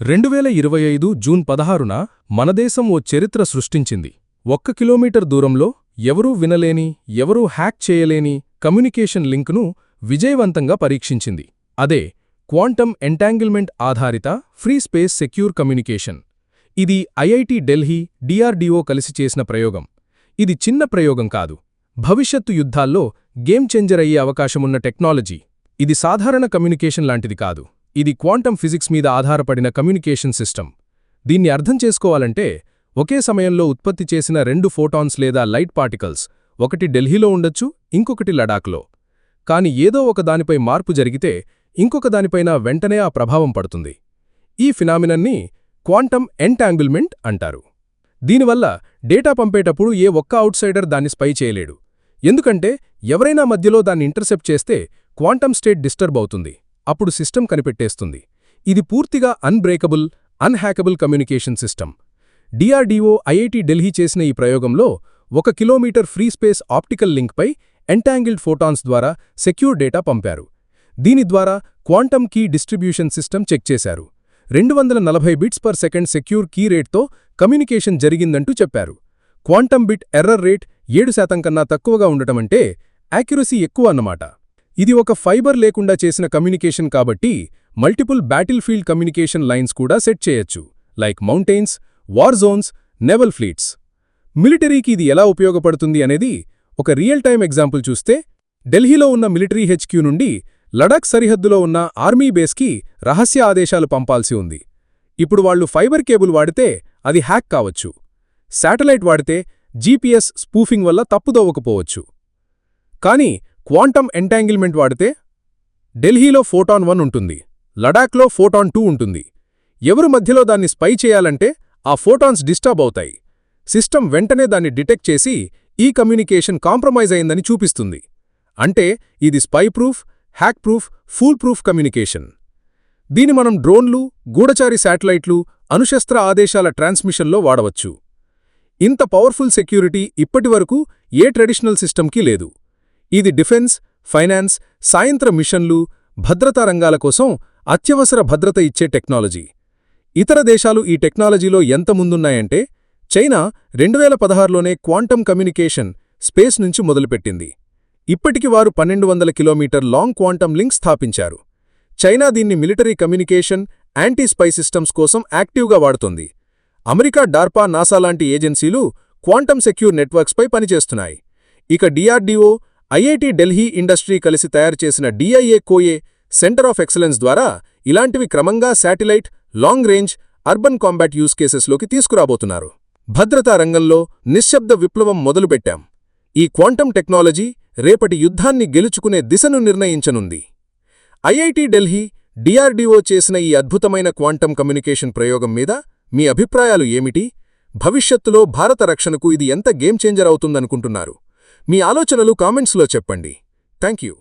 రెండువేల ఇరవై ఐదు జూన్ పదహారున మనదేశం ఓ చరిత్ర సృష్టించింది. ఒక్క కిలోమీటర్ దూరంలో ఎవరూ వినలేని ఎవరూ హ్యాక్ చేయలేని కమ్యూనికేషన్ లింక్ను విజయవంతంగా పరీక్షించింది. అదే క్వాంటమ్ ఎంటాంగిల్మెంట్ ఆధారిత ఫ్రీ స్పేస్ సెక్యూర్ కమ్యూనికేషన్. ఇది ఐఐటి ఢిల్లీ డిఆర్డీఓ కలిసి చేసిన ప్రయోగం. ఇది చిన్న ప్రయోగం కాదు. భవిష్యత్తు యుద్ధాల్లో గేమ్ చేంజర్ అయ్యే అవకాశమున్న టెక్నాలజీ. ఇది సాధారణ కమ్యూనికేషన్ లాంటిది కాదు. ఇది క్వాంటం ఫిజిక్స్ మీద ఆధారపడిన కమ్యూనికేషన్ సిస్టమ్ దీన్ని అర్థం చేసుకోవాలంటే ఒకే సమయంలో ఉత్పత్తి చేసిన రెండు ఫోటాన్స్ లేదా లైట్ పార్టికల్స్ ఒకటి ఢిల్లీలో ఉండొచ్చు ఇంకొకటి లడాక్లో. కాని ఏదో ఒక దానిపై మార్పు జరిగితే ఇంకొక దానిపైన వెంటనే ఆ ప్రభావం పడుతుంది. ఈ ఫినామినన్ని క్వాంటం ఎంటాంగిల్మెంట్ అంటారు. దీనివల్ల డేటా పంపేటప్పుడు ఏ ఒక్క అవుట్సైడర్ దాన్ని స్పై చేయలేడు. ఎందుకంటే ఎవరైనా మధ్యలో దాన్ని ఇంటర్సెప్ట్ చేస్తే క్వాంటం స్టేట్ డిస్టర్బ్ అవుతుంది. అప్పుడు సిస్టమ్ కనిపెట్టేస్తుంది. ఇది పూర్తిగా unbreakable unhackable communication system. DRDO IIT Delhi చేసిన ఈ ప్రయోగంలో ఒక కిలోమీటర్ ఫ్రీ స్పేస్ ఆప్టికల్ లింక్పై ఎంటాంగిల్డ్ ఫోటాన్స్ ద్వారా సెక్యూర్ డేటా పంపారు. దీని ద్వారా quantum key distribution system check చేశారు. రెండు వందల నలభై bits per second secure key రేట్తో communication జరిగిందంటూ చెప్పారు. క్వాంటమ్ బిట్ ఎర్రర్ రేట్ ఏడు శాతం కన్నా తక్కువగా ఉండటమంటే యాక్యురసీ ఎక్కువ అన్నమాట. ఇది ఒక ఫైబర్ లేకుండా చేసిన కమ్యూనికేషన్ కాబట్టి multiple battlefield communication lines కూడా సెట్ చేయొచ్చు. Like mountains war zones naval fleets. మిలిటరీకి ఇది ఎలా ఉపయోగపడుతుంది అనేది ఒక రియల్ టైమ్ ఎగ్జాంపుల్ చూస్తే ఢిల్లీలో ఉన్న మిలిటరీ హెచ్క్యూ నుండి లడాక్ సరిహద్దులో ఉన్న ఆర్మీ బేస్కి రహస్య ఆదేశాలు పంపాల్సి ఉంది. ఇప్పుడు వాళ్ళు ఫైబర్ కేబుల్ వాడితే అది హ్యాక్ కావచ్చు. శాటిలైట్ వాడితే జీపీఎస్ స్పూఫింగ్ వల్ల తప్పుదోవకపోవచ్చు కానీ క్వాంటమ్ ఎంటాంగిల్మెంట్ వాడితే ఢిల్లీలో ఫోటాన్ వన్ ఉంటుంది లడాక్లో ఫోటాన్ టూ ఉంటుంది. ఎవరు మధ్యలో దాన్ని స్పై చేయాలంటే ఆ ఫోటాన్స్ డిస్టర్బ్ అవుతాయి. సిస్టమ్ వెంటనే దాన్ని డిటెక్ట్ చేసి ఈ కమ్యూనికేషన్ కాంప్రమైజ్ అయిందని చూపిస్తుంది. అంటే ఇది spy proof hack proof fool proof communication. దీని మనం డ్రోన్లు గూఢచారి శాటిలైట్లు అణుశస్త్ర ఆదేశాల ట్రాన్స్మిషన్లో వాడవచ్చు. ఇంత పవర్ఫుల్ సెక్యూరిటీ ఇప్పటివరకు ఏ ట్రెడిషనల్ సిస్టమ్కి లేదు. ఇది డిఫెన్స్ ఫైనాన్స్ సాయంత్ర మిషన్లు భద్రతా రంగాల కోసం అత్యవసర భద్రత ఇచ్చే టెక్నాలజీ. ఇతర దేశాలు ఈ టెక్నాలజీలో ఎంత ముందున్నాయంటే చైనా రెండువేల పదహారులోనే క్వాంటమ్ కమ్యూనికేషన్ స్పేస్ నుంచి మొదలుపెట్టింది. ఇప్పటికి వారు పన్నెండు వందల కిలోమీటర్ లాంగ్ క్వాంటమ్ లింక్ స్థాపించారు. చైనా దీన్ని military communication anti spy systems కోసం యాక్టివ్గా వాడుతోంది. అమెరికా డార్పా నాసా లాంటి ఏజెన్సీలు క్వాంటమ్ సెక్యూర్ నెట్వర్క్స్పై పనిచేస్తున్నాయి. ఇక డిఆర్డీఓ ఐఐటి ఢిల్లీ ఇండస్ట్రీ కలిసి తయారుచేసిన DIA CoE centre of excellence ద్వారా ఇలాంటివి క్రమంగా satellite long range urban combat use కేసెస్లోకి తీసుకురాబోతున్నారు. భద్రతా రంగంలో నిశ్శబ్ద విప్లవం మొదలుపెట్టాం. ఈ క్వాంటం టెక్నాలజీ రేపటి యుద్ధాన్ని గెలుచుకునే దిశను నిర్ణయించనుంది. ఐఐటి ఢిల్లీ డిఆర్డీఓ చేసిన ఈ అద్భుతమైన క్వాంటం కమ్యూనికేషన్ ప్రయోగం మీద మీ అభిప్రాయాలు ఏమిటి? భవిష్యత్తులో భారత రక్షణకు ఇది ఎంత గేమ్ చేంజర్ అవుతుందనుకుంటున్నారు? మీ ఆలోచనలు కామెంట్స్లో చెప్పండి. Thank you